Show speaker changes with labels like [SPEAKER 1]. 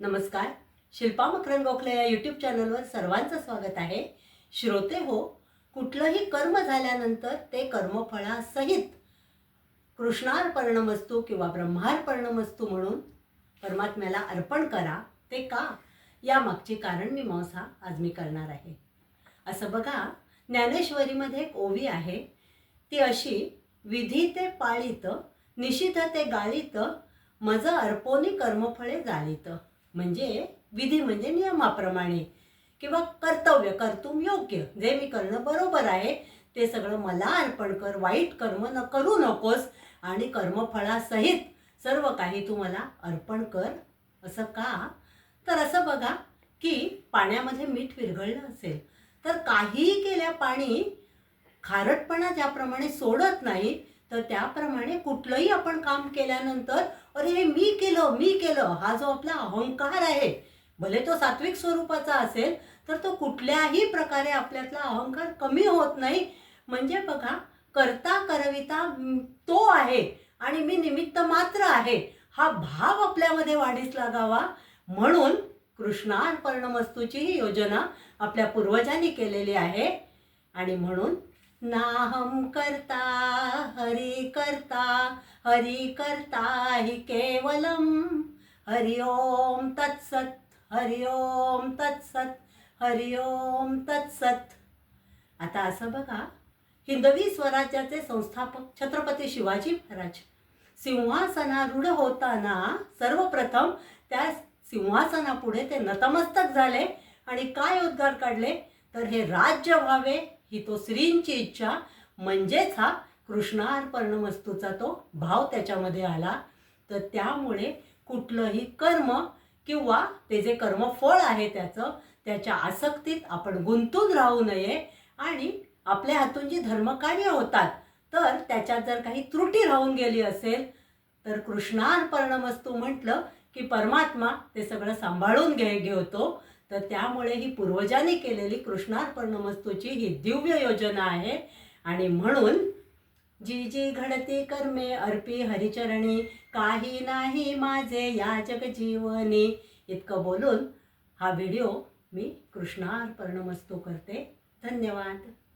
[SPEAKER 1] नमस्कार. शिल्पा मकरन गोखले या यूट्यूब चॅनलवर सर्वांचं स्वागत आहे. श्रोते हो कुठलंही कर्म झाल्यानंतर ते कर्मफळासहित कृष्णार्पणमस्तू किंवा ब्रह्मार्पणमस्तू म्हणून परमात्म्याला अर्पण करा ते का? यामागचे कारण मी मौसा आज मी करणार आहे. असं बघा ज्ञानेश्वरीमध्ये एक ओवी आहे. ती अशी विधी ते पाळीत निशिथ ते गाळीत मज अर्पोनी कर्मफळे जाळीत. म्हणजे विधी म्हणजे नियमाप्रमाणे किंवा कर्तव्य कर्तुम योग्य. जे मी करणं बरोबर आहे ते सगळं मला अर्पण कर वाईट कर्म न करू नकोस आणि कर्मफळासहित सर्व काही तू मला अर्पण कर. असं का? तर असं बघा की पाण्यामध्ये मीठ विरघळलं असेल तर काहीही केल्या पाणी खारटपणा ज्याप्रमाणे सोडत नाही तर त्याप्रमाणे कुठलंही आपण काम केल्यानंतर अरे हे मी केलं मी केलं. हा जो आपला अहंकार आहे भले तो सात्विक स्वरूपाचा असेल तर तो कुठल्याही प्रकारे आपल्यातला अहंकार कमी होत नाही. म्हणजे बघा करता करविता तो आहे आणि मी निमित्त मात्र आहे. हा भाव आपल्यामध्ये वाढीस लागावा. म्हणून कृष्णार्पणमस्तूची ही योजना आपल्या पूर्वजांनी केलेली आहे. आणि म्हणून नाहम करता हरि करता हरि करता हि केवलम। हरि ओम तत्सत हरि ओम तत्सत हरि ओम तत्सत। आता असं बघा हिंदवी स्वराज्याचे संस्थापक छत्रपती शिवाजी महाराज सिंहासनारूढ होताना सर्वप्रथम त्या सिंहासनापुढे ते नतमस्तक झाले आणि काय उद्गार काढले? तर हे राज्य व्हावे ही तो श्रींची इच्छा. म्हणजेच हा कृष्णार्पणमस्तूचा तो भाव त्याच्यामध्ये आला. तर त्यामुळे कुठलंही कर्म किंवा ते जे कर्मफळ आहे त्याचं त्याच्या आसक्तीत आपण गुंतून राहू नये आणि आपल्या हातून जी धर्मकार्य होतात तर त्याच्यात जर काही त्रुटी राहून गेली असेल तर कृष्णार्पण वस्तू म्हटलं की परमात्मा ते सगळं सांभाळून घे घेतो. तर त्यामुळे ही पूर्वजांनी केलेली कृष्णार्पणमस्तूची ही दिव्य योजना आहे. आणि म्हणून जी जी घडती कर्मे अर्पी हरिचरणी काही नाही माझे या जगजीवनी. इतकं बोलून हा व्हिडिओ मी कृष्णार्पणमस्तू करते. धन्यवाद.